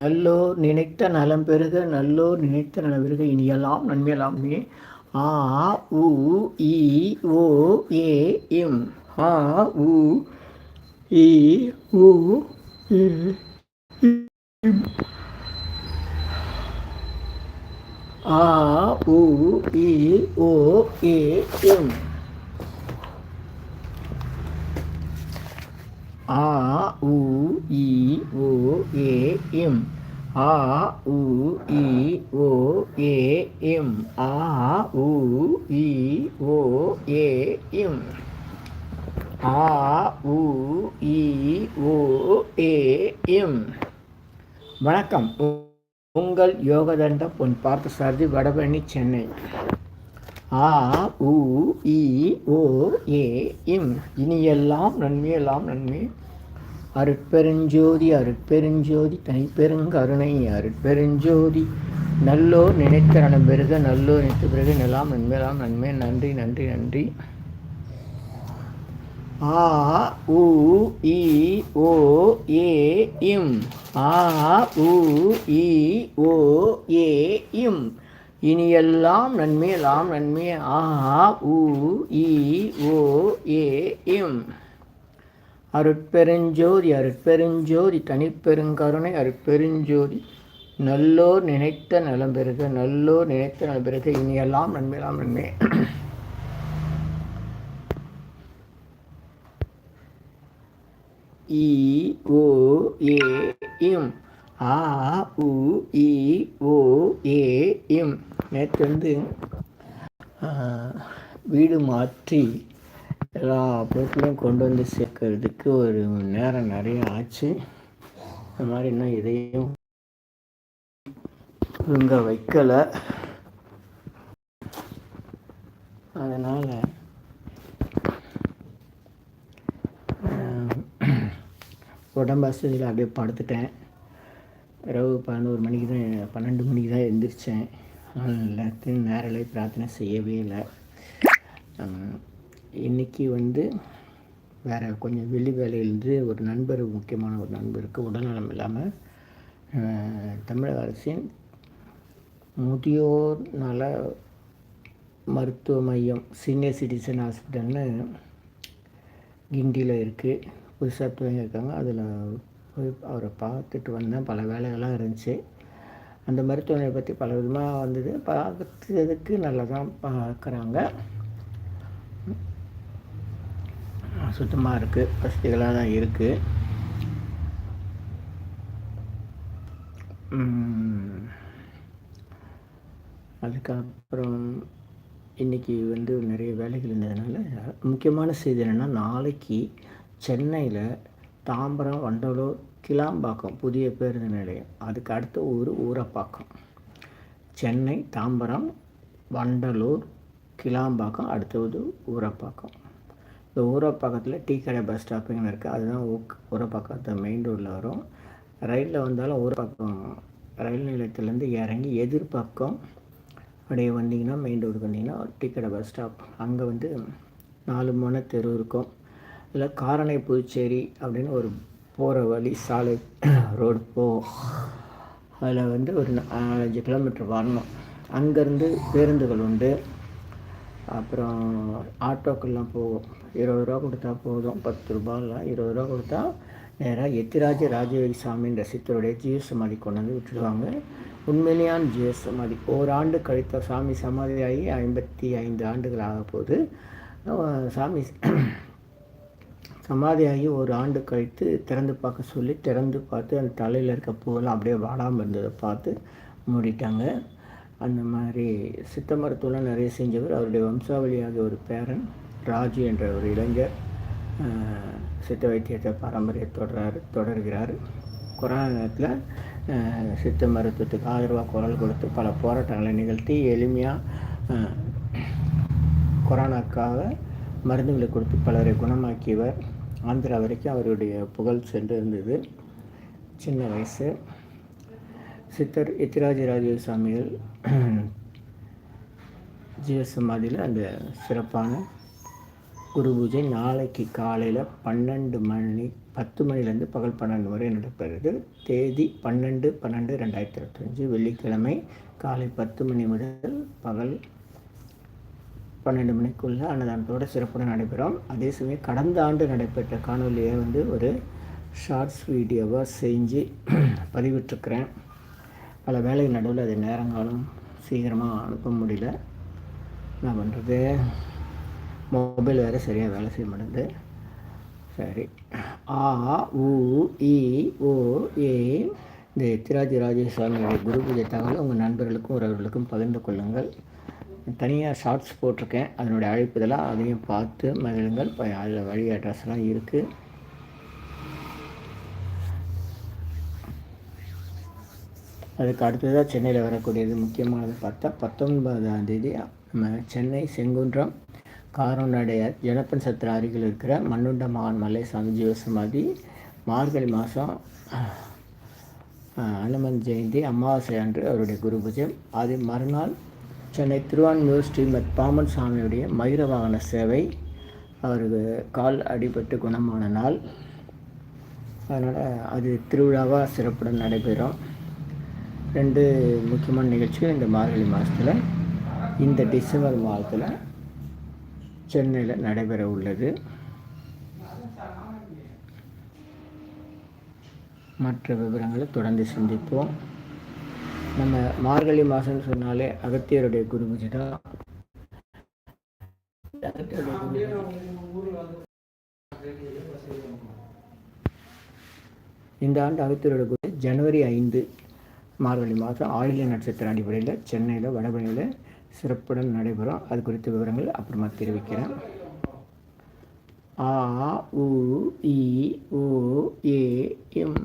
நல்லோர் நினைத்த நலம் பெருக நல்லோர் நினைத்த நலம் பெருக. இனியெல்லாம் நன்மையெல்லாமே ஆ உ இ ஓ ஏ இம். ஆ உ இ ஓ ஏ இம். ஆ உ இ ஓ ஏ இம். ஆ உ இ ஓ ஏ இம் ஆ உ இ ஓ ஏ இம் ஆ உ இ ஓ ஏ இம் ஆ உ இ ஓ ஏ இம் வணக்கம். உங்கள் யோகதண்ட பொன் பார்த்த சாரதி வடபழனி சென்னை. ஆ உ இ ஓ ஏ இம் இனியெல்லாம் நன்மையெல்லாம் நன்மை. அருட்பெருஞ்சோதி அருட்பெருஞ்சோதி தனிப்பெருங்கருணை அருட்பெருஞ்சோதி. நல்லோர் நினைத்த நலம் பெருக நல்லோர் நினைத்த பிறகு நெல்லாம் நன்மையெல்லாம் நன்மை. நன்றி நன்றி நன்றி. ஆ உ இ ஓ ஏ இம் ஆ உ இ ஓ ஏ இம் இனியெல்லாம் நன்மையெல்லாம் நன்மை ஆ உ இ ஓ ஏ இம். அருட்பெருஞ்சோதி அருட்பெருஞ்சோதி தனிப்பெருங்கருணை அருட்பெருஞ்சோதி நல்லோர் நினைத்த நலம் பெருக நல்லோர் நினைத்த நலம் பெருக இனியெல்லாம் நன்மையெல்லாம் நன்மை. இ ஓ ஏ இம். ஆ உ இ ஓ ஏ இம். நேற்று வந்து வீடு மாற்றி எல்லா பொருட்களையும் கொண்டு வந்து சேர்க்கறதுக்கு ஒரு நேரம் நிறைய ஆச்சு. இந்த மாதிரி இன்னும் இதையும் இங்கே வைக்கலை. அதனால் உடம்பு வசதியில் அப்படியே படுத்துட்டேன். இரவு பதினோரு மணிக்கு தான் பன்னெண்டு மணிக்கு தான் எழுந்திரிச்சேன் எல்லாத்தையும் நேரலை பிரார்த்தனை செய்யவே இல்லை. இன்றைக்கி வந்து வேறு கொஞ்சம் வெளி வேலையிலேருந்து ஒரு நண்பர் முக்கியமான ஒரு நண்பருக்கு உடல்நலம் இல்லாமல் தமிழக அரசின் முதியோர் நல மருத்துவ மையம் சீனியர் சிட்டிசன் ஹாஸ்பிட்டல்னு கிண்டியில் இருக்குது புதுசாக துவங்கியிருக்காங்க. அதில் போய் அவரை பார்த்துட்டு வந்தேன். பல வேலைகள்லாம் இருந்துச்சு. அந்த மருத்துவமனையை பற்றி பல விதமாக வந்தது. பார்க்கறதுக்கு நல்லா தான் பார்க்குறாங்க. சுத்தமாக இருக்குது வசதிகளாக தான் இருக்குது அதுக்கப்புறம் இன்றைக்கி வந்து நிறைய வேலைகள் இருந்ததுனால முக்கியமான செய்தி என்னென்னா நாளைக்கு சென்னையில் தாம்பரம் வண்டலூர் கிளாம்பாக்கம் புதிய பேருந்து நிலையம். அதுக்கு அடுத்த ஊர் ஊரப்பாக்கம். சென்னை தாம்பரம் வண்டலூர் கிளாம்பாக்கம் அடுத்தது ஊரப்பாக்கம். இந்த ஊரப்பாக்கத்தில் டீ கடை பஸ் ஸ்டாப்பிங்னு இருக்குது அதுதான் ஊக் ஊரப்பாக்கத்தை மெயின் ரோடில் வரும். ரயிலில் வந்தாலும் ஊரப்பாக்கம் ரயில் நிலையத்துலேருந்து இறங்கி எதிர்பக்கம் அப்படியே வந்தீங்கன்னா மெயின் ரோடுக்கு வந்தீங்கன்னா டீ கடை பஸ் ஸ்டாப் அங்கே வந்து நாலு மணி தெரு இருக்கும். இல்லை காரணை புதுச்சேரி அப்படின்னு ஒரு போகிற வழி சாலை ரோடு போகும் அதில் வந்து ஒரு நாலஞ்சு கிலோமீட்டர் வரணும். அங்கேருந்து பேருந்துகள் உண்டு. அப்புறம் ஆட்டோக்கெல்லாம் போகும் இருபது ரூபா கொடுத்தா போதும். பத்து ரூபாயில் இருபது ரூபா கொடுத்தா நேராக எத்திராஜ ராஜயோகி சாமின்ற சித்தருடைய ஜிஎஸ் சமாதி கொண்டு வந்து விட்டுடுவாங்க உண்மையிலேயான ஜிஎஸ் சமாதி ஓராண்டு கழித்த சாமி சமாதியாகி ஐம்பத்தி ஐந்து ஆண்டுகள் ஆக போது சாமி சமாதியாகி ஒரு ஆண்டு கழித்து திறந்து பார்க்க சொல்லி திறந்து பார்த்து அந்த தலையில் இருக்க பூவெல்லாம் அப்படியே வாடாமல் இருந்ததை பார்த்து மூடிட்டாங்க. அந்த மாதிரி சித்த மருத்துவம்லாம் நிறைய செஞ்சவர். அவருடைய வம்சாவளியாக ஒரு பேரன் ராஜு என்ற ஒரு இளைஞர் சித்த வைத்தியத்தை பாரம்பரிய தொடர் தொடர்கிறார். கொரோனா நேரத்தில் சித்த மருத்துவத்துக்கு ஆதரவாக குரல் கொடுத்து பல போராட்டங்களை நிகழ்த்தி எளிமையாக கொரோனாக்காக மருந்துகளை கொடுத்து பலரை குணமாக்கியவர். ஆந்திரா வரைக்கும் அவருடைய புகழ் சென்று இருந்தது சின்ன வயசு. சித்தர் எத்திராஜ சாமிகள் ஜீவசமாதியில் அந்த சிறப்பான குரு பூஜை நாளைக்கு காலையில் பன்னெண்டு மணி பத்து மணிலேருந்து பகல் பன்னெண்டு வரை நடைபெறுது. தேதி பன்னெண்டு பன்னெண்டு ரெண்டாயிரத்தி இருபத்தஞ்சி. வெள்ளிக்கிழமை காலை பத்து மணி முதல் பகல் பன்னெண்டு மணிக்குள்ளே அன்னதானத்தோட சிறப்புடன் நடைபெறும். அதே சமயம் கடந்த ஆண்டு நடைபெற்ற காணொலியை வந்து ஒரு ஷார்ட்ஸ் வீடியோவாக செஞ்சு பதிவிட்டுருக்கிறேன். பல வேலை நடுவில் அது நேரங்காலம் சீக்கிரமாக அனுப்ப முடியல. என்ன பண்ணுறது மொபைல் வேறு சரியாக வேலை செய்ய மாட்டேங்குது. சரி. ஆ உ இ ஓ ஏ. இந்த எத்திராஜ ராஜேஸ்வாமியுடைய குரு பூஜை தகவல் உங்கள் நண்பர்களுக்கும் உறவுகளுக்கும் பகிர்ந்து கொள்ளுங்கள். தனியாக ஷார்ட்ஸ் போட்டிருக்கேன். அதனுடைய அழைப்புதெல்லாம் அதையும் பார்த்து மகிழுங்கள். இப்போ அதில் வழி அட்ரஸ்லாம் இருக்குது அதுக்கு அடுத்ததாக சென்னையில் வரக்கூடியது முக்கியமானது பார்த்தா பத்தொன்பதாம் தேதி நம்ம சென்னை செங்குன்றம் காரோனுடைய ஜனப்பன் சத்திர அருகில் இருக்கிற மண்ணுண்ட மகான் மலை சாமி ஜீவசமாதி மார்கழி மாதம் அனுமன் ஜெயந்தி அமாவாசை அன்று அவருடைய குரு பூஜை. அது மறுநாள் சென்னை திருவான்மியூர் ஸ்ரீமத் பாமன் சாமியுடைய மயூர வாகன சேவை அவருக்கு கால் அடிபட்டு குணமான நாள். அதனால் அது திருவிழாவாக சிறப்புடன் நடைபெறும். ரெண்டு முக்கியமான நிகழ்ச்சிகள் இந்த மார்கழி மாதத்தில் இந்த டிசம்பர் மாதத்தில் சென்னையில் நடைபெற உள்ளது. மற்ற விவரங்களை தொடர்ந்து சிந்திப்போம். நம்ம மார்கழி மாதம்னு சொன்னாலே அகத்தியருடைய குரு தான் இந்த ஆண்டு அகத்தியருடைய குரு ஜனவரி ஐந்து மார்கழி மாதம் ஆயில நட்சத்திர அடிப்படையில் சென்னையில் வடபழனியில் சிறப்புடன் நடைபெறும். அது குறித்த விவரங்கள் அப்புறமா தெரிவிக்கிறேன். ஆ உ இ ஓ ஏ எம்.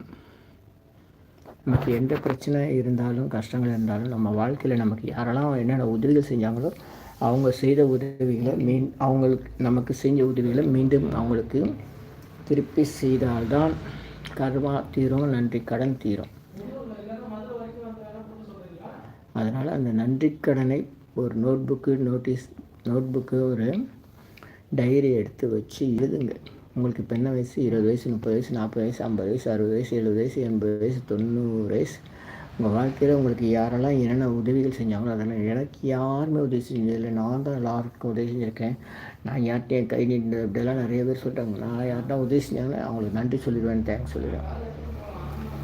நமக்கு எந்த பிரச்சனை இருந்தாலும் கஷ்டங்கள் இருந்தாலும் நம்ம வாழ்க்கையில் நமக்கு யாரெல்லாம் என்னென்ன உதவிகள் செஞ்சாங்களோ அவங்க செய்த உதவிகளை மீன் அவங்களுக்கு நமக்கு செஞ்ச உதவிகளை மீண்டும் அவங்களுக்கு திருப்பி செய்தால்தான் கர்மா தீரும் நன்றி கடன் தீரும். அதனால் அந்த நன்றி கடனை ஒரு நோட்புக்கு நோட்டீஸ் நோட்புக்கு ஒரு டைரி எடுத்து வச்சு எழுதுங்க. உங்களுக்கு இப்போ என்ன வயசு இருபது வயசு முப்பது வயசு நாற்பது வயசு ஐம்பது வயசு அறுபது வயசு எழுபது வயசு எண்பது வயசு தொண்ணூறு வயசு. உங்கள் வாழ்க்கையில் உங்களுக்கு யாரெல்லாம் என்னென்ன உதவிகள் செஞ்சாங்களோ அதெல்லாம் எனக்கு யாருமே உதவி செஞ்சதில்லை. நான் தான் எல்லாருக்கும் உதவி செஞ்சுருக்கேன். நான் யார்கிட்டையும் கை நீட்டு இப்படியெல்லாம் நிறைய பேர் சொல்லிட்டாங்க. நான் யார்கிட்ட உதவி செஞ்சாங்களோ அவங்களுக்கு நன்றி சொல்லிடுவேன் தேங்க்ஸ் சொல்லிடுவேன்.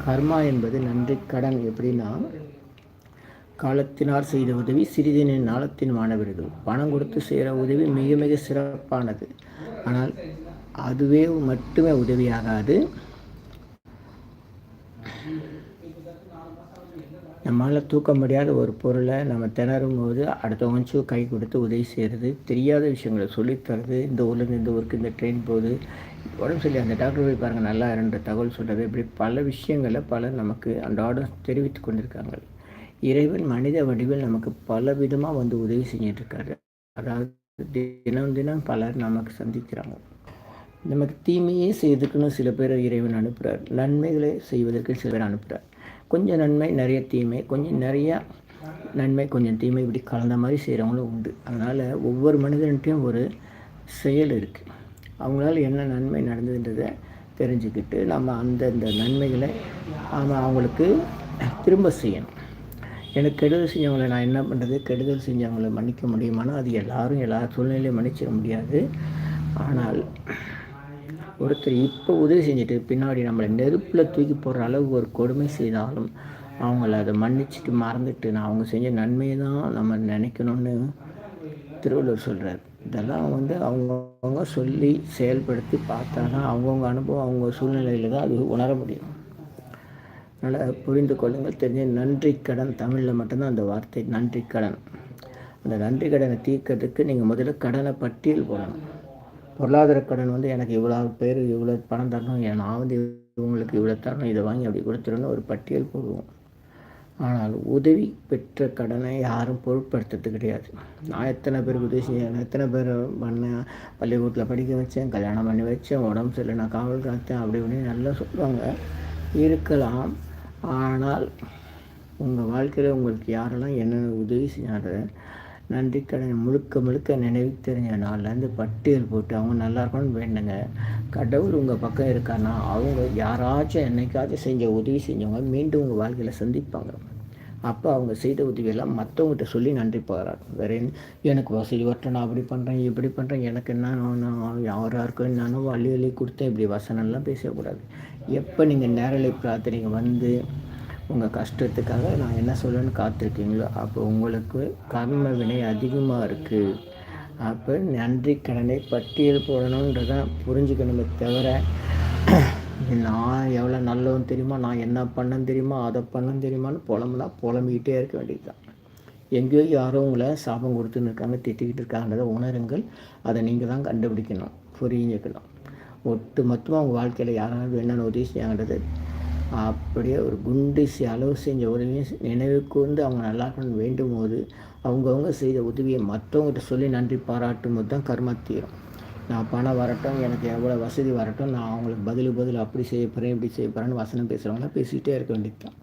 கர்மா என்பது நன்றி கடன் எப்படின்னா காலத்தினால் செய்த உதவி சிறிதனின் நாளத்தின் மாணவர்கள் பணம் கொடுத்து செய்கிற உதவி மிக மிக சிறப்பானது. ஆனால் அதுவே மட்டுமே உதவியாகாது. நம்மளால் தூக்க முடியாத ஒரு பொருளை நம்ம திணறும் போது அடுத்தவங்க கை கொடுத்து உதவி செய்கிறது தெரியாத விஷயங்களை சொல்லித்தரது இந்த ஊர்லேருந்து இந்த ஊருக்கு இந்த ட்ரெயின் போகுது. உடம்பு சொல்லி அந்த டாக்டர் போய் பாருங்கள் நல்லா இருன்ற தகவல் சொல்கிறது இப்படி பல விஷயங்களை பலர் நமக்கு அன்றாடம் தெரிவித்து கொண்டிருக்காங்க. இறைவன் மனித வடிவில் நமக்கு பல விதமாக வந்து உதவி செஞ்சிட்ருக்காரு அதாவது தினம் தினம் பலர் நமக்கு சந்திக்கிறாங்க. நமக்கு தீமையே செய்வதற்குன்னு சில பேர் இறைவன் அனுப்புகிறார் நன்மைகளை செய்வதற்கு சில பேர் அனுப்புகிறார் கொஞ்சம் நன்மை நிறைய தீமை கொஞ்சம் நிறையா நன்மை கொஞ்சம் தீமை இப்படி கலந்த மாதிரி செய்கிறவங்களும் உண்டு. அதனால் ஒவ்வொரு மனிதன்ட்டையும் ஒரு செயல் இருக்குது அவங்களால என்ன நன்மை நடந்ததுன்றதை தெரிஞ்சுக்கிட்டு நம்ம அந்தந்த நன்மைகளை நம்ம அவங்களுக்கு திரும்ப செய்யணும். எனக்கு கெடுதல் செஞ்சவங்களை நான் என்ன பண்ணுறது கெடுதல் செஞ்சவங்களை மன்னிக்க முடியுமானா அது எல்லோரும் எல்லா சூழ்நிலையும் மன்னிச்சிட முடியாது. ஆனால் ஒருத்தர் இப்போ உதவி செஞ்சுட்டு பின்னாடி நம்மளை நெருப்பில் தூக்கி போடுற அளவு ஒரு கொடுமை செய்தாலும் அவங்கள அதை மன்னிச்சுட்டு மறந்துட்டு நான் அவங்க செஞ்ச நன்மையை தான் நம்ம நினைக்கணும்னு திருவள்ளுவர் சொல்கிறார் இதெல்லாம் வந்து அவங்கவுங்க சொல்லி செயல்படுத்தி பார்த்தா தான் அவங்கவுங்க அனுபவம் அவங்க சூழ்நிலையில் தான் அது உணர முடியும். அதனால் புரிந்து கொள்ளுங்கள். தெரிஞ்ச நன்றி கடன் தமிழில் மட்டும்தான் அந்த வார்த்தை நன்றி கடன். அந்த நன்றி கடனை தீர்க்கிறதுக்கு நீங்கள் முதல்ல கடனை பட்டியல் போடணும். பொருளாதார கடன் வந்து எனக்கு இவ்வளோ பேர் இவ்வளோ பணம் தரணும் நான் வந்து இவங்களுக்கு இவ்வளோ தரணும் இதை வாங்கி அப்படி கொடுத்துருன்னு ஒரு பட்டியல் போடுவோம். ஆனால் உதவி பெற்ற கடனை யாரும் பொருட்படுத்துறது கிடையாது. நான் எத்தனை பேருக்கு உதவி செய்யணும் எத்தனை பேர் பண்ணேன் பள்ளிக்கூடத்தில் படிக்க வச்சேன் கல்யாணம் பண்ணி வச்சேன் உடம்பு சரியில்லை நான் காவல் காத்தேன் அப்படி இப்படின்னு நல்லா சொல்லுவாங்க. இருக்கலாம். ஆனால் உங்கள் வாழ்க்கையில் உங்களுக்கு யாரெல்லாம் என்னென்ன உதவி செய்யாத நன்றி கடன் முழுக்க முழுக்க நினைவு தெரிஞ்ச நாள்லேருந்து பட்டியல் போட்டு அவங்க நல்லா இருக்கணும்னு வேண்டுங்க. கடவுள் உங்கள் பக்கம் இருக்கான்னா அவங்க யாராச்சும் என்னைக்காச்சும் செஞ்ச உதவி செஞ்சவங்க மீண்டும் உங்கள் வாழ்க்கையில் சந்திப்பாங்க. அப்போ அவங்க செய்த உதவியெல்லாம் மற்றவங்ககிட்ட சொல்லி நன்றி பாராட்டு வேறு எனக்கு வசதி வரட்டும் நான் அப்படி பண்ணுறேன் இப்படி பண்ணுறேன் எனக்கு என்ன நான் யாராக இருக்கோ நானும் அள்ளி அள்ளி கொடுத்தேன் இப்படி வசனம்லாம் பேசக்கூடாது. எப்போ நீங்கள் நேரலை பிரார்த்தனைங்க வந்து உங்கள் கஷ்டத்துக்காக நான் என்ன சொல்லணும்னு காத்திருக்கீங்களோ அப்போ உங்களுக்கு கர்ம வினை அதிகமாக இருக்குது அப்போ நன்றி கடனை பட்டியல் போடணுன்றதான் புரிஞ்சுக்கணுமே தவிர நான் எவ்வளோ நல்லவன் தெரியுமா நான் என்ன பண்ணேன் தெரியுமா அதை பண்ணேன் தெரியுமான்னு புலம்புனா புலம்பிக்கிட்டே இருக்க வேண்டியது தான் எங்கேயோ யாரோ உங்களை சாபம் கொடுத்துன்னு இருக்காங்க திட்டிக்கிட்டு இருக்காங்கன்றத உணருங்கள். அதை நீங்கள் தான் கண்டுபிடிக்கணும் புரிஞ்சுக்கணும். ஒட்டு மொத்தமாக உங்கள் வாழ்க்கையில் யாராவது என்னென்ன உதவி செய்யாங்கிறது அப்படியே ஒரு குண்டிசி அளவு செஞ்ச உதவியும் நினைவுக்கு வந்து அவங்க நல்லா இருக்கணும்னு வேண்டும் போது அவங்கவுங்க செய்த உதவியை மற்றவங்ககிட்ட சொல்லி நன்றி பாராட்டும் போது தான் கர்ம தீரும். நான் பணம் வரட்டும் எனக்கு எவ்வளோ வசதி வரட்டும் நான் அவங்களுக்கு பதில் பதில் அப்படி செய்ய போகிறேன் இப்படி செய்ய போகிறேன்னு வசனம் பேசுகிறவங்களாம் பேசிகிட்டே இருக்க வேண்டியது தான்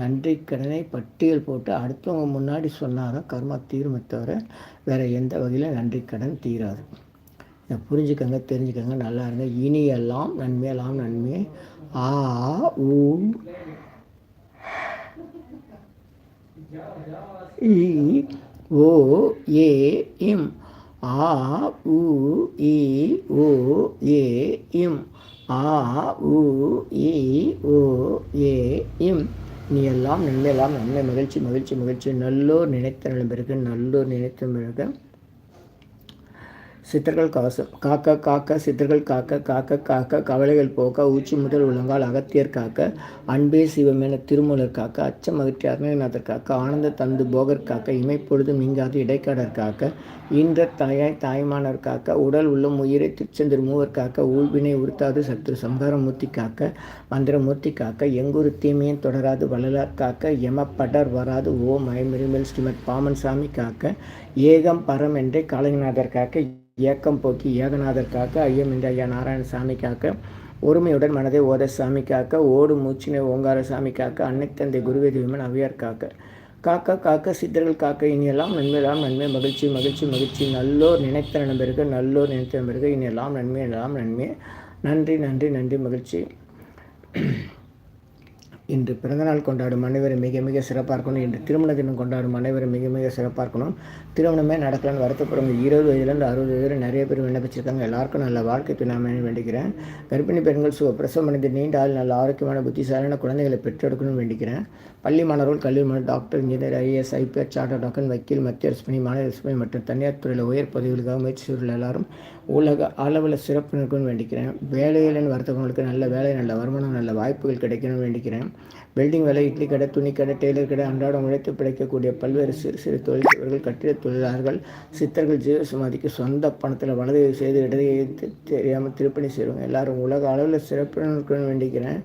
நன்றி கடனை பட்டியல் போட்டு அடுத்தவங்க முன்னாடி சொன்னால் தான் கர்மா தீருமே தவிர வேறு எந்த வகையில் நன்றி கடன் தீராது. புரிஞ்சுக்கங்க தெரிஞ்சுக்கங்க நல்லா இருங்க. இனியெல்லாம் நன்மையெல்லாம் நன்மை. ஆ ஊ. இ ஓ ஏ இம். ஆ உ இ ஓ ஏ இம். ஆ உ இ ஓ ஏ இம். நீ எல்லாம் நன்மையெல்லாம் நன்மை. மகிழ்ச்சி மகிழ்ச்சி மகிழ்ச்சி. நல்லோர் நினைத்த நிலம் பிறகு நல்லோர் நினைத்த பிறகு சித்தர்கள் காசு காக்க காக்க சித்தர்கள் காக்க காக்க காக்க கவலைகள் போக்க ஊச்சி முதல் உலங்கால் அகத்தியர் காக்க அன்பே சிவமென திருமூலர் காக்க அச்சம் மகிழ்ச்சி அருணநாதர் காக்க ஆனந்த தந்து போகர் காக்க இமைப்பொழுது நீங்காது இடைக்காடர் காக்க ஈன்ற தாயாய் தாய்மானர் காக்க உடல் உள்ளம் உயிரை திருச்செந்தர் மூவர் காக்க ஊழ்வினை உறுத்தாது சத்ரு சம்ஹாரமூர்த்தி காக்க மந்திரமூர்த்தி காக்க எங்கூர் தீமையும் தொடராது வள்ளலார் காக்க எமப்படர் வராது ஓ மயமிருமல் ஸ்ரீமத் பாமன் சாமி காக்க ஏகம் பரம் என்றே காளிநாதர் காக்க ஏக்கம் போக்கி ஏகநாதர் காக்க ஐயமின்றி ஐயா நாராயணசாமி காக்க ஒருமையுடன் மனதை ஓத சாமி காக்க ஓடு மூச்சினை ஓங்கார சாமி காக்க அன்னை தந்தை குருவேதி விமன் அவையார் காக்க. காக்க காக்க சித்தர்கள் காக்க இனியெல்லாம் நன்மையெல்லாம் நன்மை மகிழ்ச்சி மகிழ்ச்சி மகிழ்ச்சி. நல்லோர் நினைத்த நண்பருக்கு நல்லோர் நினைத்த நண்பருக்கு இனியெல்லாம் நன்மை எல்லாம் நன்மை. நன்றி நன்றி நன்றி மகிழ்ச்சி. இன்று பிறந்தநாள் கொண்டாடும் அனைவரும் மிக மிக சிறப்பாக இருக்கணும் இன்று திருமண தினம் கொண்டாடும் அனைவரும் மிக மிக சிறப்பாக இருக்கணும் திருமணமே நடக்கலான்னு வருத்தப்படுறவங்க இருபது வயதுலேருந்து அறுபது வயது நிறைய பேர் விண்ணப்பிச்சிருக்காங்க. எல்லாருக்கும் நல்ல வாழ்க்கை துணாமே வேண்டிக்கிறேன். கர்ப்பிணி பெண்கள் சுக பிரசவம் அடைந்து நீண்ட ஆள் நல்ல ஆரோக்கியமான புத்திசாலியான குழந்தைகளை பெற்றெடுக்கணும்னு வேண்டிக்கிறேன். பள்ளி மாணவர்கள் கல்வி மாணவர் doctor engineer IAS IPS charter doctor வக்கீல் மத்திய அரசு பணி மாநில அரசு பணி மற்றும் தனியார் துறையில் உயர் பதவிகளுக்காக முயற்சி செய்துள்ள எல்லாரும் உலக அளவில் சிறப்பு நிற்கணும்னு வேண்டிக்கிறேன். வேலையில் வர்த்தகங்களுக்கு நல்ல வேலை நல்ல வருமானம் நல்ல வாய்ப்புகள் கிடைக்கணும்னு வேண்டிக்கிறேன். வெல்டிங் வேலை இட்லி கடை துணி கடை டெய்லர் கடை அன்றாடம் உழைத்து பிழைக்கக்கூடிய பல்வேறு சிறு சிறு தொழில்கள் கட்டிட தொழிலாளர்கள் சித்தர்கள் ஜீவ சமாதிக்கு சொந்த பணத்தில் வலது செய்து இடது தெரியாமல் திருப்பணி செய்வாங்க எல்லாரும் உலக அளவில் சிறப்பு நிற்கணும்னு வேண்டிக்கிறேன்.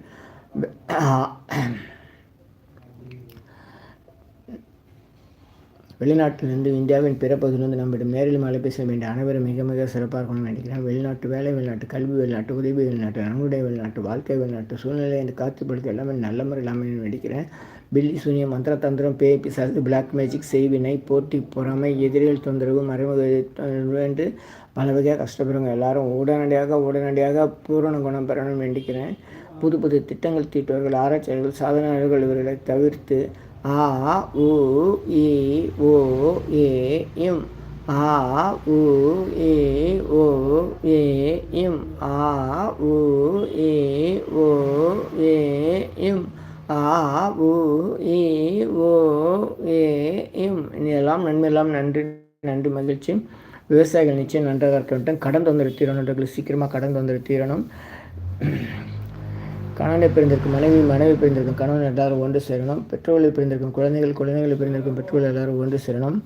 வெளிநாட்டிலிருந்து இந்தியாவின் பிற பகுதியிலிருந்து நம்மிடம் நேரில் மலை பேச வேண்டிய அனைவரும் மிக மிக சிறப்பாக இருக்கணும்னு நினைக்கிறேன். வெளிநாட்டு வேலை வெளிநாட்டு கல்வி வெளிநாட்டு உதவி வெளிநாட்டு நன்கொடை வெளிநாட்டு வாழ்க்கை வெளிநாட்டு சூழ்நிலை இந்த காத்துப்படுத்த எல்லாமே நல்ல முறையில் எல்லாமே நினைக்கிறேன். பில்லி சூனியம் மந்திர தந்திரம் பேய் பிசாசு பிளாக் மேஜிக் செய்வினை போட்டி பொறாமை எதிரிகள் தொந்தரவு மறைமுக என்று பல வகையாக கஷ்டப்படுறவங்க எல்லாரும் உடனடியாக உடனடியாக பூரண குணம் பெறணும்னு வேண்டிக்கிறேன் புது புது திட்டங்கள் தீட்டுவர்கள் ஆராய்ச்சியாளர்கள் சாதனையாளர்கள் இவர்களை தவிர்த்து ஆ உ இ ஓ ஏ இம் ஆ உ ஏ ஓ ஏ இம் ஆ உ ஏ ஓ ஏ இம் ஆ உ இ ஓ ஏ இம் இதெல்லாம் நன்மையெல்லாம் நன்றி நன்றி மகிழ்ச்சி. விவசாயிகள் நிச்சயம் நன்றாக இருக்க வேண்டும். கடன் தொந்தரவு தீரணும் சீக்கிரமாக கடன் தொந்தரவு தீரணும் கணவனை பிரிந்திருக்கும் மனைவி மனைவி பிரிந்திருக்கும் கணவன் எல்லாரும் ஒன்று சேரணும் பெற்றோர்களை பிரிந்திருக்கும் குழந்தைகள் குழந்தைகளை பிரிந்திருக்கும் பெற்றோர்கள் எல்லாரும் ஒன்று சேரணும்.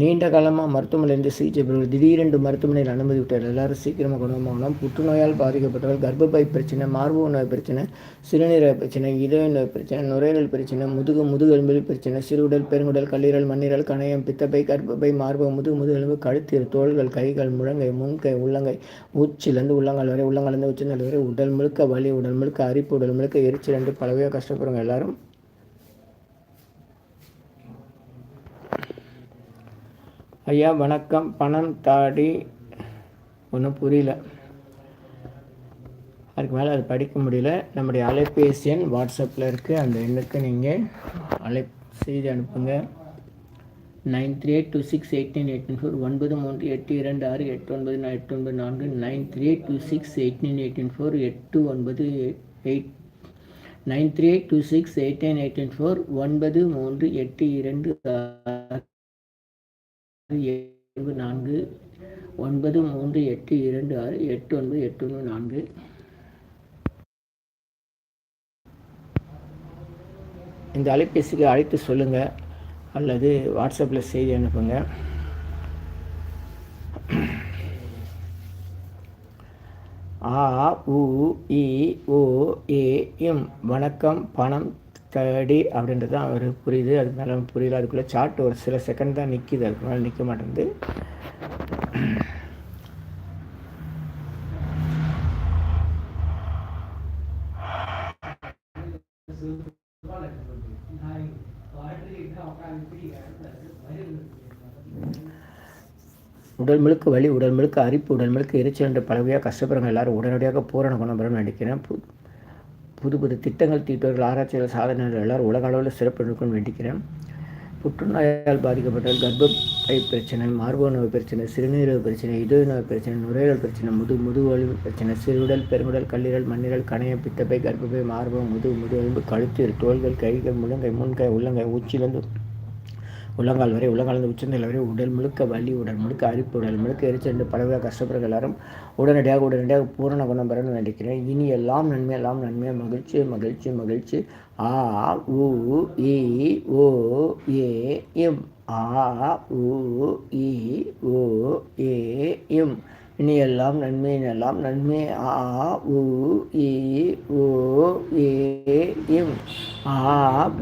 நீண்ட காலமாக மருத்துவமனையிலிருந்து சிகிச்சை பெறுவது திடீரென்று மருத்துவமனையில் அனுமதி விட்டார். எல்லாரும் சீக்கிரமாக குணமாகலாம் புற்றுநோயால் பாதிக்கப்பட்டவர்கள் கர்ப்பப்பை பிரச்சனை மார்பக நோய் பிரச்சனை சிறுநீரக பிரச்சனை இதய நோய் பிரச்சனை நுரையீரல் பிரச்சனை முதுகு முதுகெலும்பில் பிரச்சனை சிறுகுடல் பெருங்குடல் கல்லீரல் மண்ணீரல் கணையம் பித்தப்பை கர்ப்பப்பை மார்பக முதுகு முதுகெலும்பு கழுத்து தோள்கள் கைகள் முழங்கை முன்கை உள்ளங்கை உச்சிலேருந்து உள்ளங்கால் வரை உள்ளங்காலேருந்து உச்சந்தல் வரை உடல் முழுக்க வலி உடல் முழுக்க அரிப்பு உடல் முழுக்க எரிச்சல் என்று பலவையாக கஷ்டப்படுறவங்க எல்லாரும் ஐயா வணக்கம். பணம் தாடி ஒன்றும் புரியல. அதுக்கு மேலே அது படிக்க முடியல. நம்முடைய அலைபேசி எண் வாட்ஸ்அப்பில் இருக்குது அந்த எண்ணுக்கு நீங்கள் அலை செய்தி அனுப்புங்க. Nine three eight two six eight eight four ஒன்பது மூன்று எட்டு இரண்டு ஆறு எட்டு ஒன்பது எட்டு ஒன்பது நான்கு. Nine three eight two six eight nine eighteen four எட்டு ஒன்பது eight. Nine three eight two six eight nine eighteen four ஒன்பது மூன்று எட்டு இரண்டு ஏழு நான்கு ஒன்பது மூன்று எட்டு இரண்டு ஆறு எட்டு ஒன்பது எட்டு ஒன்று நான்கு. இந்த அலைபேசிக்கு அழைத்து சொல்லுங்கள் அல்லது வாட்ஸ்அப்பில் செய்தி அனுப்புங்க. ஆ உ இ ஓ ஏ எம். வணக்கம் பணம் தடி அப்படின்றது தான் அவர் புரியுது. அதுக்கு மேலே புரியல. அதுக்குள்ளே சார்ட் ஒரு சில செகண்ட் தான் நிற்கிது அதுக்கு மேலே நிற்க மாட்டேங்குது. உடல் முழுக்க வலி உடல் முழுக்க அரிப்பு உடல் முழுக்க எரிச்சல் என்ற பலவையாக கஷ்டப்படுறவங்க எல்லாரும் உடனடியாக பூரண குணம் பெறணும்னு நினைக்கிறேன் புது புது திட்டங்கள் தீட்டுவர்கள் ஆராய்ச்சிகள் சாதனைகள் எல்லாரும் உலக அளவில் சிறப்பு இருக்கணும்னு வேண்டிக்கிறேன். புற்றுநோயால் பாதிக்கப்பட்ட கர்ப்பப்பை பிரச்சனை மார்பக நோய் பிரச்சனை சிறுநீரக பிரச்சனை இதய நோய் பிரச்சனை நுரையீரல் பிரச்சனை முது முதுவலி பிரச்சனை சிறுடல் பெருங்குடல் கல்லீரல் மண்ணீரல் கணைய பித்தப்பை கர்ப்பப்பை மார்பகம் முது முது எலும்பு கழுத்து தோள்கள் கைகள் முழங்கை முன்கை உள்ளங்கை உச்சிலேருந்து உள்ளங்கால் வரை உள்ளங்கால் உச்சந்தலை வரை உடல் முழுக்க வலி உடல் முழுக்க அரிப்பு உடல் முழுக்க எரிச்சல் பலவாக கஷ்டப்படுற எல்லாரும் உடனடியாக உடனடியாக பூரண குணம் பெறணும் நினைக்கிறேன் இனி எல்லாம் நன்மை எல்லாம் நன்மை. மகிழ்ச்சி மகிழ்ச்சி மகிழ்ச்சி. ஆ உ இ ஓ ஏ எம். ஆ உ இ ஓ ஏ எம். இனி எல்லாம் நன்மை எல்லாம் நன்மை ஆ உ இ ஓ ஏ இம். ஆ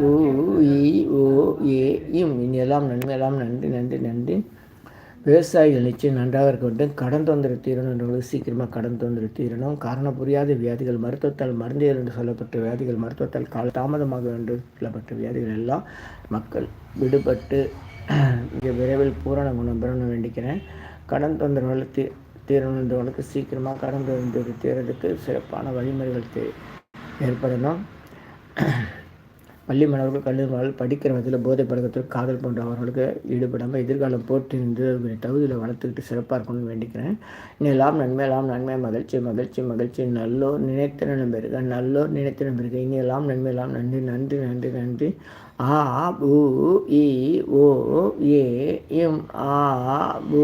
உ இ ஓ ஏ இம். இனி எல்லாம் நன்மை எல்லாம் நன்றி நன்றி நன்றி. விவசாயிகள் நிச்சயம் நன்றாக இருக்க வேண்டும். கடன் தொந்தரவு தீரணும் என்றவங்களுக்கு சீக்கிரமாக கடன் தொந்தரவு தீரணும். காரணம் புரியாத வியாதிகள் மருத்துவத்தால் மருந்தியல் என்று சொல்லப்பட்ட வியாதிகள் மருத்துவத்தால் கால தாமதமாக என்று சொல்லப்பட்ட வியாதிகள் எல்லாம் மக்கள் விடுபட்டு மிக விரைவில் பூரண குணம் பெறணும் வேண்டிக்கிறேன். கடன் தொந்தரவுகள் தீ தீரணுன்றவனுக்கு சீக்கிரமாக கடந்து வந்து தீரதுக்கு சிறப்பான வழிமுறைகள் தே ஏற்படணும். பள்ளி மாணவர்கள் கல்லூரி மாணவர்கள் படிக்கிற விதத்தில் போதை பழக்கத்தில் காதல் போன்ற அவர்களுக்கு ஈடுபடாமல் எதிர்காலம் போற்றி நின்று தகுதியில் வளர்த்துக்கிட்டு சிறப்பாக இருக்கணும்னு வேண்டிக்கிறேன். எல்லாம் நன்மையெல்லாம் நன்மை. மகிழ்ச்சி மகிழ்ச்சி மகிழ்ச்சி. நல்லோர் நினைத்த நம்பருக நல்லோர் நினைத்த நம்பருக இனி எல்லாம் நன்மை எல்லாம் நன்றி நன்றி நன்றி நன்றி. ஆ பூ இ ஓ ஏ எம். ஆ பூ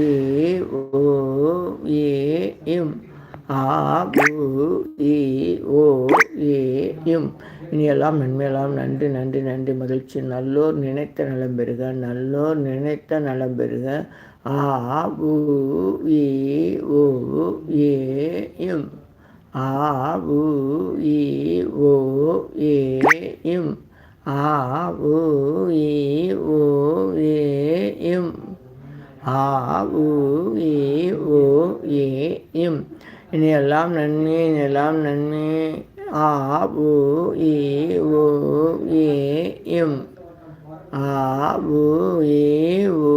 ஏ ஓ ஏ எம். ஆ பூ இ ஓ ஏ எம். இனியெல்லாம் மென்மையெல்லாம் நன்மையெல்லாம் நன்றி நன்றி நன்றி மகிழ்ச்சி. நல்லோர் நினைத்த நலம் பெறுக நல்லோர் நினைத்த நலம் பெறுக. ஆ உ இ ஓ ஏ எம் ஆ உ இ ஓ ஏ எம் ஆ உ இ உ ஏ இம் ஆ உ இ உ ஏ இம் இனியெல்லாம் நன்மை இனியெல்லாம் நன்மை. ஆ உ இ உ ஏ இம் ஆ உ இ உ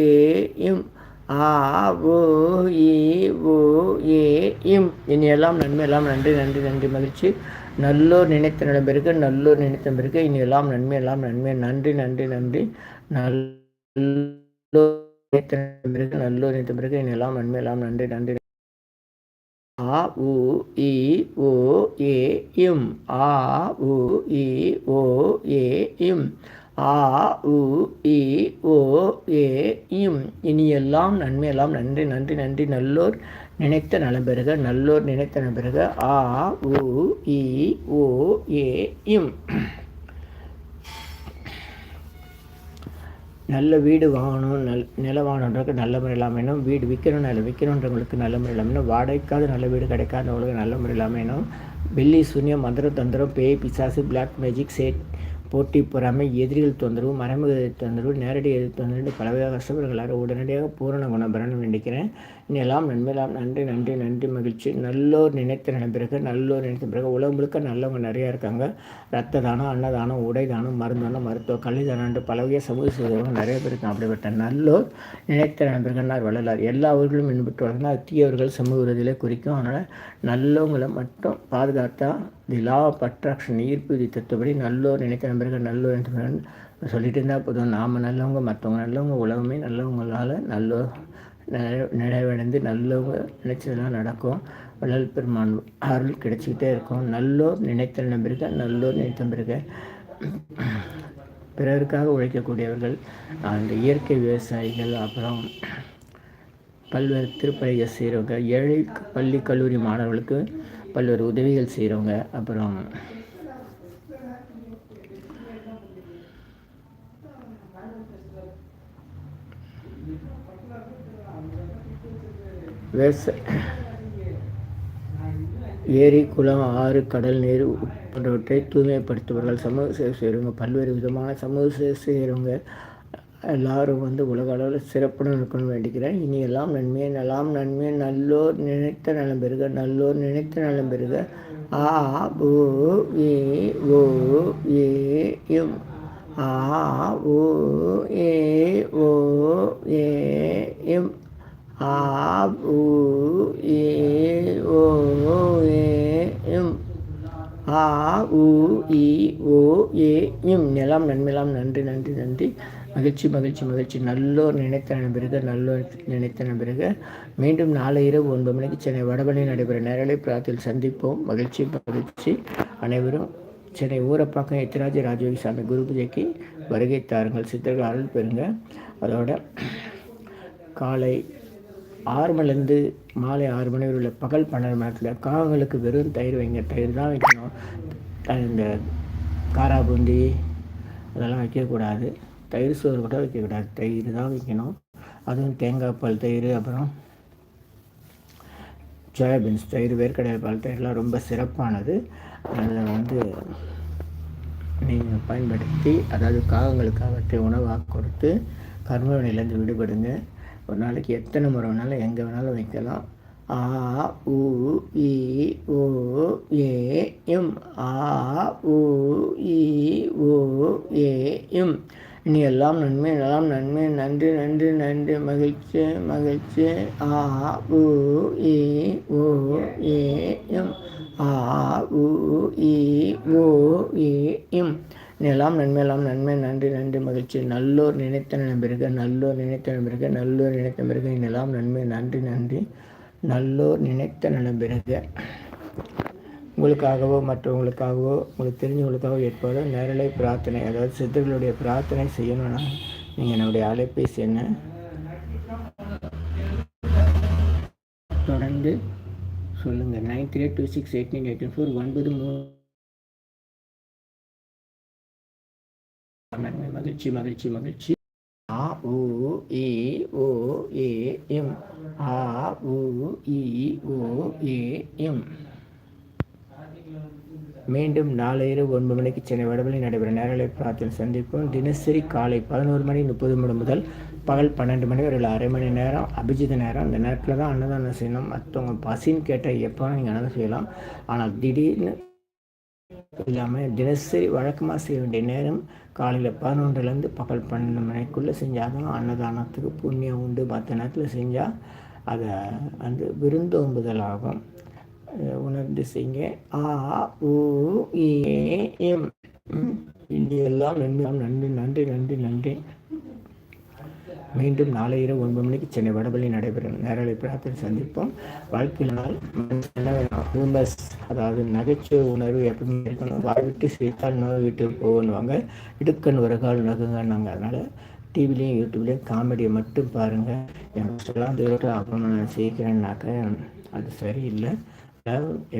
ஏ இம் ஆ உ இ உ ஏ இம் இனி எல்லாம் நன்மை எல்லாம் நன்றி நன்றி நன்றி மகிழ்ச்சி. நல்லோர் நினைத்த நடைபெறுக நல்லோர் நினைத்த பிறகு இனி எல்லாம் நன்மை எல்லாம் நன்மை. நன்றி நன்றி நன்றி. நல்லோர் நினைத்த பிறகு நல்லோர் நினைத்த பிறகு இனி எல்லாம் நன்மை எல்லாம் நன்றி நன்றி ஆ உ இ ஓ ஏ இம். ஆ உ இ ஓ ஏ இம். ஆ உ இ ஓ ஏ இம். இனியெல்லாம் நன்மையெல்லாம் நன்றி நன்றி நன்றி. நல்லோர் நினைத்த நலம்பெறுக நல்லோர் நினைத்த நலம்பெறுக ஆ உ இ ஓ ஏ இம். நல்ல வீடு வாங்கணும் நல் நில வாங்கணுன்றதுக்கு நல்ல முறை இல்லாமல் வேணும் வீடு விற்கணும் நல்ல விற்கணுன்றவங்களுக்கு நல்ல முறை இல்லாமல் வேணும் வாடகைக்காவது நல்ல வீடு கிடைக்காதவங்களுக்கு நல்ல முறை இல்லாமல் வேணும் வெள்ளி சூன்யம் மந்திர தந்திரம் பேய் பிசாசு பிளாக் மேஜிக் சேட் போட்டி பொறாமை எதிரிகள் தொந்தரவு மறைமுக தொந்தரவு நேரடி எதிர் தொந்தரவு பலவகை கஷ்டப்படுகள் எல்லாரும் உடனடியாக பூரண குணம் நினைக்கிறேன் எல்லாம் நன்மையெல்லாம் நன்றி நன்றி நன்றி மகிழ்ச்சி. நல்லோர் நினைத்த பிறகு நல்லோர் நினைத்த பிறகு உலகம் முழுக்க நல்லவங்க நிறையா இருக்காங்க. ரத்த தானம் அன்னதானம் உடை தானம் மருந்தானம் மருத்துவம் கல்வி தானம் பல சமூக செய்தவங்க நிறைய பேர் இருக்காங்க. அப்படிப்பட்ட நல்லோர் நினைத்த நண்பர்கள்னார் வள்ளலார். எல்லா ஊர்களும் இன்பட்டு வளர்ந்தால் தீயவர்கள் சமூக விரோதிகளை குறிக்கும். அதனால் நல்லவங்களை மட்டும் பாதுகாத்தா தி லா ஆஃப் அட்ராக்ஷன் ஈர்ப்பு விதி தத்துவப்படி நல்லோர் நினைத்த நண்பர்கள் நல்லோர் நினைத்த சொல்லிட்டு இருந்தால் போதும். நாம் நல்லவங்க மற்றவங்க நல்லவங்க உலகமே நல்லவங்களால் நல்ல நிறைவடைந்து நல்லவங்க நினைச்சதெல்லாம் நடக்கும். வள்ளல் பெருமான் அருள் கிடைச்சிக்கிட்டே இருக்கும். நல்லோர் நினைத்த நம்பிருக்க நல்லோர் நினைத்த பிறகு பிறருக்காக உழைக்கக்கூடியவர்கள் அந்த இயற்கை விவசாயிகள் அப்புறம் பல்வேறு திருப்பணிகள் செய்கிறவங்க ஏழை பள்ளி கல்லூரி மாணவர்களுக்கு பல்வேறு உதவிகள் செய்கிறவங்க அப்புறம் விவசாய ஏரி குளம் ஆறு கடல் நீர் போன்றவற்றை தூய்மைப்படுத்துபவர்கள் சமூக சேவை செய்கிறவங்க பல்வேறு விதமான சமூக சேவை செய்கிறவங்க எல்லாரும் வந்து உலக அளவில் சிறப்புடன் இருக்கணும்னு வேண்டிக்கிறேன். இனி எல்லாம் நன்மையே நலாம் நன்மையே நல்லோர் நினைத்த நலம் பெறுக நல்லோர் நினைத்த நலம் பெறுக. ஆ ஓ ஏ ஓ A M ah O A O A M ஆ உ ஏ ஓ ஏ எம் ஆ உ இ ஓ ஏ யும் நிலம் நன்மையெல்லாம் நன்றி நன்றி நன்றி. மகிழ்ச்சி மகிழ்ச்சி மகிழ்ச்சி. நல்லோர் நினைத்த பிறகு நல்லோர் நினைத்த பிறகு மீண்டும் நாளை இரவு ஒன்பது மணிக்கு சென்னை வடபழனி நடைபெற நேரலை பிராத்தில் சந்திப்போம். மகிழ்ச்சி மகிழ்ச்சி. அனைவரும் சென்னை ஊரப்பாக்கம் எத்திராஜ ராஜயோகி சாமி குரு பூஜைக்கு வருகை தாருங்கள். சித்தர்கள் அருள் பெறுங்க. அதோட காலை ஆறு மணிலேருந்து மாலை ஆறு மணி வரை உள்ள பகல் பன்னெண்டு மணி நேரத்தில் காகங்களுக்கு வெறும் தயிர் வைங்க. தயிர் தான் வைக்கணும். இந்த காரா பூந்தி அதெல்லாம் வைக்கக்கூடாது தயிர் சோறு கூட வைக்கக்கூடாது தயிர் தான் வைக்கணும். அதுவும் தேங்காய் பால் தயிர் அப்புறம் சோயாபீன்ஸ் தயிர் வேர்க்கடலை பால் தயிர்லாம் ரொம்ப சிறப்பானது. அதில் வந்து நீங்கள் பயன்படுத்தி அதாவது காகங்களுக்கு அவற்றை உணவாக கொடுத்து கர்மவினையிலேருந்து விடுபடுங்க. ஒரு நாளைக்கு எத்தனை முறை வேணாலும் எங்கே வேணாலும் வைக்கலாம். ஆ உ இ ஓ ஏ எம். ஆ உ இ ஓ ஏ எம். இனி எல்லாம் நன்மை எல்லாம் நன்மை. நன்றி நன்றி நன்றி. மகிழ்ச்சி மகிழ்ச்சி. ஆ உ இ ஓ ஏ எம். ஆ உ இ ஓ ஏ எம். எல்லாம் நன்மையெல்லாம் நன்மை நன்றி நன்றி மகிழ்ச்சி. நல்லோர் நினைத்த நம்பிருக்க நல்லோர் நினைத்த நம்பிருக்க நல்லோர் நினைத்த பிறகு எல்லாம் நன்மை நன்றி நன்றி. நல்லோர் நினைத்த நலம்பிறகு உங்களுக்காகவோ மற்றவங்களுக்காகவோ உங்களுக்கு தெரிஞ்சவங்களுக்காகவோ ஏற்பாடு நேரலை பிரார்த்தனை அதாவது சித்தர்களுடைய பிரார்த்தனை செய்யணும்னா நீங்கள் என்னுடைய அலைபேசி என்ன தொடர்ந்து சொல்லுங்கள் nine three two six eight nine eight four ஒன்பது மூணு மகிழ்ச்சி மகிழ்ச்சி மகிழ்ச்சி. ஆ உ இ ஓ ஏ எம். ஆ உ இ ஓ ஏ எம். மீண்டும் நாளை இரவு ஒன்பது மணிக்கு சென்னை வடபழனி நடைபெறும் நேரலை பிரார்த்தனை சந்திப்போம். தினசரி காலை பதினோரு மணி முப்பது மணி முதல் பகல் பன்னெண்டு மணி வரையில் அரை மணி நேரம் அபிஜித நேரம். அந்த நேரத்தில் தான் அன்னதானம் செய்யணும். மற்றவங்க பசின்னு கேட்டால் எப்போ நீங்கள் அன்னதானம் செய்யலாம். ஆனால் திடீர்னு இல்லாமல் தினசரி வழக்கமாக செய்ய வேண்டிய நேரம் காலையில் பதினொன்றுலேருந்து பகல் பன்னெண்டு மணிக்குள்ளே செஞ்சால் தான் அன்னதானத்துக்கு புண்ணியம் உண்டு. மற்ற நேரத்தில் செஞ்சால் அதை வந்து விருந்தோம்புதல் ஆகும் உணர்ந்து செய்யுங்க. ஆ ஊ எம். எல்லாம் நன்றி நன்றி நன்றி நன்றி. மீண்டும் நாளை இரவு ஒன்பது மணிக்கு சென்னை வடபள்ளி நடைபெறும் நேரலை பிரார்த்தனை சந்திப்போம். வாழ்க்கையில் நாள் ஹியூமஸ் அதாவது நகைச்சுவை உணர்வு எப்பவுமே இருக்கணும். வாய் விட்டு சிரித்தால் நோய் விட்டு போகணுவாங்க. இடுக்கண் ஒரு கால் நாங்கள் அதனால் டிவிலையும் யூடியூப்லேயும் காமெடியை மட்டும் பாருங்கள் எனக்கு சொல்லாம் தூரத்தில் அப்புறம் நான் செய்கிறேன்னாக்க அது சரியில்லை.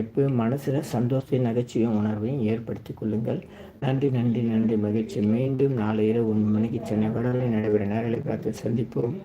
எப்பவும் மனசில் சந்தோஷத்தையும் நகைச்சுவையும் உணர்வையும் ஏற்படுத்தி கொள்ளுங்கள். நன்றி நன்றி நன்றி. மகிழ்ச்சி. மீண்டும் நாளை இரவு ஒன்று மணிக்கு சென்னை வடலில் நடைபெற நேரலை பார்த்து சந்திப்போம்.